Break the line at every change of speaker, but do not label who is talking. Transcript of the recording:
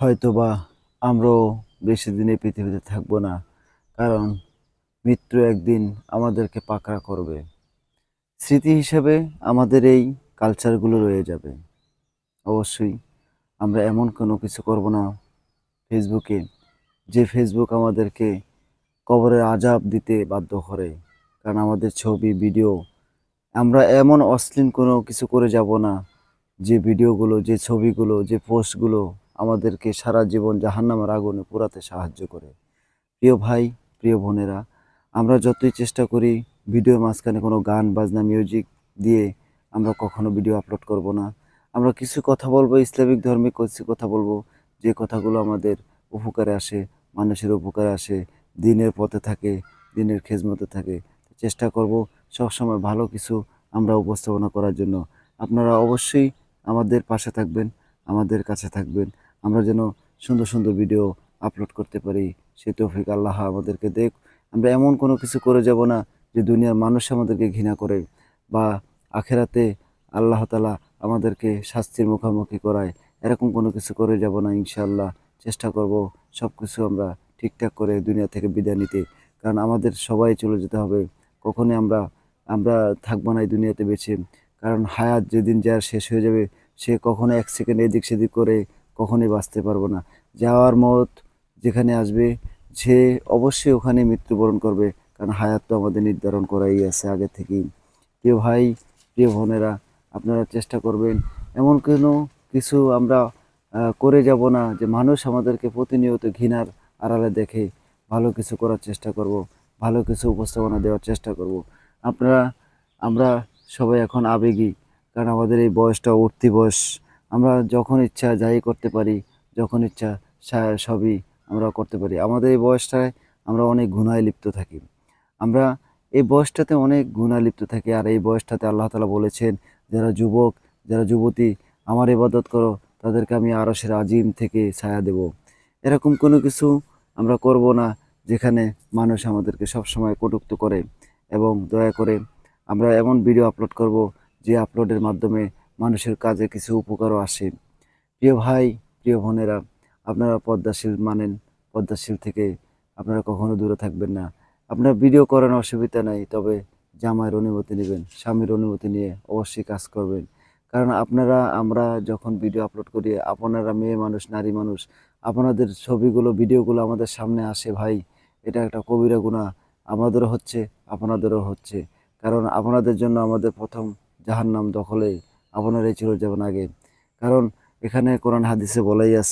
হয়তোবা আমরাও বেশি দিন এই পৃথিবীতে থাকব না, কারণ মৃত্যু একদিন আমাদেরকে পাকড়া করবে। স্মৃতি হিসেবে আমাদের এই কালচারগুলো রয়ে যাবে। অবশ্যই আমরা এমন কোনো কিছু করব না ফেসবুকে, যে ফেসবুক আমাদেরকে কবরের আজাব দিতে বাধ্য করে, কারণ আমাদের ছবি, ভিডিও, আমরা এমন অশ্লীল কোনো কিছু করে যাব না যে ভিডিওগুলো, যে ছবিগুলো, যে পোস্টগুলো আমাদেরকে সারা জীবন জাহান্নামের আগুনে পোড়াতে সাহায্য করে। প্রিয় ভাই, প্রিয় বোনেরা, আমরা যতই চেষ্টা করি ভিডিওর মাঝখানে কোনো গান, বাজনা মিউজিক দিয়ে আমরা কখনো ভিডিও আপলোড করব না। আমরা কিছু কথা বলব, ইসলামিক ধর্মে কিছু কথা বলব, যে কথাগুলো আমাদের উপকারে আসে, মানুষের উপকারে আসে, দিনের পথে থাকে, দিনের খেজমতে থাকে। চেষ্টা করব সবসময় ভালো কিছু আমরা উপস্থাপনা করার জন্য। আপনারা অবশ্যই আমাদের পাশে থাকবেন, আমাদের কাছে থাকবেন। আমরা যেন সুন্দর সুন্দর ভিডিও আপলোড করতে পারি। সে তৌফিক আল্লাহ আমাদেরকে দেখ আমরা এমন কোনো কিছু করে যাব না যে দুনিয়ার মানুষ আমাদেরকে ঘৃণা করে বা আখেরাতে আল্লাহ তালা আমাদেরকে শাস্তির মুখোমুখি করায়। এরকম কোনো কিছু করে যাব না ইনশাল্লাহ চেষ্টা করব সব কিছু আমরা ঠিকঠাক করে দুনিয়া থেকে বিদায় নিতে। কারণ আমাদের সবাই চলে যেতে হবে। কখনই আমরা আমরা থাকব না এই দুনিয়াতে বেছে কারণ হায়াত যেদিন যার শেষ হয়ে যাবে, সে কখনো এক সেকেন্ড এদিক সেদিক করে কখনোই বাঁচতে পারব না। যাওয়ার মত যেখানে আসবে, সে অবশ্যই ওখানে মৃত্যুবরণ করবে, কারণ হায়াত তো আমাদের নির্ধারণ করাই আছে আগে থেকেই। প্রিয় ভাই, প্রিয় বোনেরা, আপনারা চেষ্টা করবেন, এমন কোনো কিছু আমরা করে যাব না যে মানুষ আমাদেরকে প্রতিনিয়ত ঘৃণার আড়ালে দেখে ভালো কিছু করার চেষ্টা করব, ভালো কিছু উপস্থাপনা দেওয়ার চেষ্টা করব। আপনারা, আমরা সবাই এখন আবেগী, কারণ আমাদের এই বয়সটা উঠতি বয়স। আমরা যখন ইচ্ছা যাই করতে পারি, যখন ইচ্ছা সবই আমরা করতে পারি। আমাদের এই বয়সটায় আমরা অনেক গুণায় লিপ্ত থাকি। আমরা এই বয়সটাতে অনেক গুণায় লিপ্ত থাকি আর এই বয়সটাতে আল্লাহ তালা বলেছেন, যারা যুবক, যারা যুবতী, আমার ইবাদত করো, তাদেরকে আমি আরশের আজিম থেকে ছায়া দেব। এরকম কোনো কিছু আমরা করব না যেখানে মানুষ আমাদেরকে সবসময় কটুক্ত করে এবং দয়া করে আমরা এমন ভিডিও আপলোড করব যে আপলোডের মাধ্যমে মানুষের কাজে কিছু উপকারও আসে। প্রিয় ভাই, প্রিয় বোনেরা, আপনারা পদ্মাশীল মানেন, পদ্মাশীল থেকে আপনারা কখনো দূরে থাকবেন না। আপনার ভিডিও করার অসুবিধা নাই, তবে জামাইয়ের অনুমতি নেবেন, স্বামীর অনুমতি নিয়ে অবশ্যই কাজ করবেন। কারণ আপনারা, আমরা যখন ভিডিও আপলোড করি, আপনারা মেয়ে মানুষ, নারী মানুষ, আপনাদের ছবিগুলো, ভিডিওগুলো আমাদের সামনে আসে, ভাই, এটা একটা কবিরা গুণা আমাদেরও হচ্ছে, আপনাদেরও হচ্ছে। কারণ আপনাদের জন্য আমাদের প্রথম জাহান্নাম দখলে আপনারাই চলে যাবেন আগে। কারণ এখানে কোরআন হাদিসে বলাই আছে